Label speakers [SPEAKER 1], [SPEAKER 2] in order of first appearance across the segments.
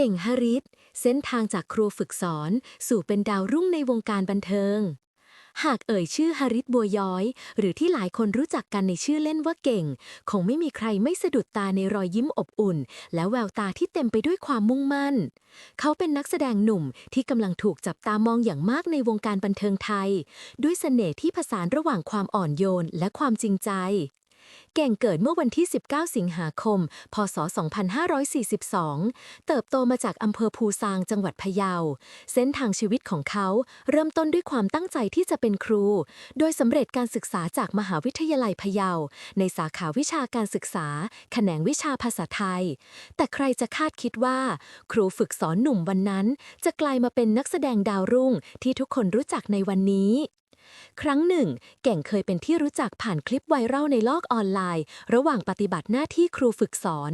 [SPEAKER 1] เก่งฮาริสเส้นทางจากครูฝึกสอน สู่เป็นดาวรุ่งในวงการบันเทิง หากเอ่ยชื่อฮาริสบัวย้อย หรือที่หลายคนรู้จักกันในชื่อเล่นว่าเก่ง คงไม่มีใครไม่สะดุดตาในรอยยิ้มอบอุ่น และแววตาที่เต็มไปด้วยความมุ่งมั่น เขาเป็นนักแสดงหนุ่มที่กำลังถูกจับตามองอย่างมากในวงการบันเทิงไทย ด้วยเสน่ห์ที่ผสานระหว่างความอ่อนโยนและความจริงใจ เก่งเกิดเมื่อวันที่ 19 สิงหาคม พศ 2542 เติบโตมาจากอำเภอภูซางจังหวัดพะเยา เส้นทางชีวิตของเขาเริ่มต้นด้วยความตั้งใจที่จะเป็นครู โดยสำเร็จการศึกษาจากมหาวิทยาลัยพะเยา ในสาขาวิชาการศึกษา แขนงวิชาภาษาไทย แต่ใครจะคาดคิดว่า ครูฝึกสอนหนุ่มวันนั้น จะกลายมาเป็นนักแสดงดาวรุ่งที่ทุกคนรู้จักในวันนี้ ครั้งหนึ่ง เก่งเคยเป็นที่รู้จักผ่านคลิปไวรัลในโลกออนไลน์ ระหว่างปฏิบัติหน้าที่ครูฝึกสอน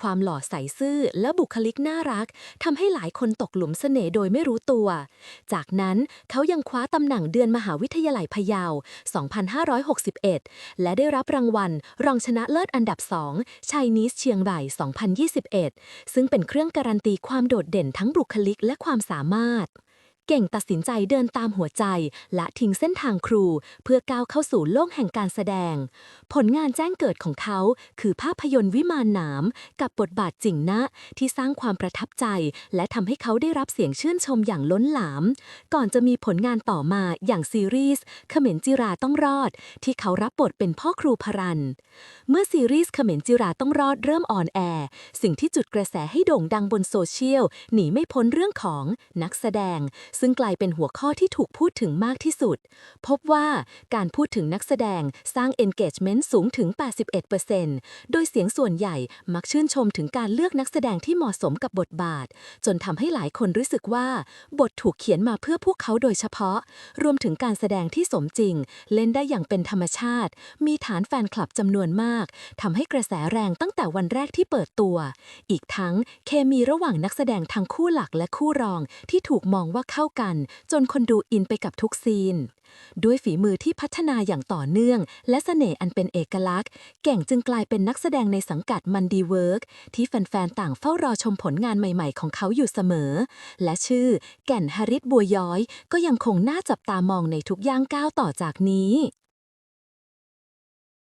[SPEAKER 1] ความหล่อใสซื่อและบุคลิกน่ารักทำให้หลายคนตกหลุมเสน่ห์โดยไม่รู้ตัว จากนั้นเขายังคว้าตำแหน่งเดือนมหาวิทยาลัยพะเยา 2561 และได้รับรางวัล รองชนะเลิศอันดับ2ชัยนิสเชียงใหม่2021 ซึ่งเป็นเครื่องการันตีความโดดเด่นทั้งบุคลิกและความสามารถ เก่งตัดสินใจเดินตามหัวใจ และทิ้งเส้นทางครู เพื่อก้าวเข้าสู่โลกแห่งการแสดง ผลงานแจ้งเกิดของเขา คือภาพยนตร์วิมานหนาม กับบทบาทจริงนะ ที่สร้างความประทับใจ และทำให้เขาได้รับเสียงชื่นชมอย่างล้นหลาม ก่อนจะมีผลงานต่อมาอย่างซีรีส์เขมรจิราต้องรอด ที่เขารับบทเป็นพ่อครูพรัน เมื่อซีรีส์เขมรจิราต้องรอดเริ่มออนแอร์สิ่งที่จุดกระแสให้โด่งดังบนโซเชียลหนีไม่พ้นเรื่องของนักแสดงซึ่งกลายเป็นหัวข้อที่ถูกพูดถึงมากที่สุด พบว่าการพูดถึงนักแสดงสร้าง engagement สูงถึง 81%โดยเสียงส่วนใหญ่มักชื่นชมถึงการเลือกนักแสดงที่เหมาะสมกับบทบาท จนทำให้หลายคนรู้สึกว่า บทถูกเขียนมาเพื่อพวกเขาโดยเฉพาะ รวมถึงการแสดงที่สมจริง เล่นได้อย่างเป็นธรรมชาติ มีฐานแฟนคลับจำนวนมากทำให้กระแสแรงตั้งแต่วันแรกที่เปิดตัว อีกทั้งเคมีระหว่างนักแสดงทั้งคู่หลักและคู่รองที่ถูกมองว่าเข้ากัน จนคนดูอินไปกับทุกซีน ด้วยฝีมือที่พัฒนาอย่างต่อเนื่อง และเสน่ห์อันเป็นเอกลักษณ์ เก่งจึงกลายเป็นนักแสดงในสังกัดมันดีเวิร์กที่แฟนๆ ต่างเฝ้ารอชมผลงานใหม่ๆ ของเขาอยู่เสมอ และชื่อแก่นฮาริสบัวย้อย ก็ยังคงน่าจับตามองในทุกย่างก้าวต่อจากนี้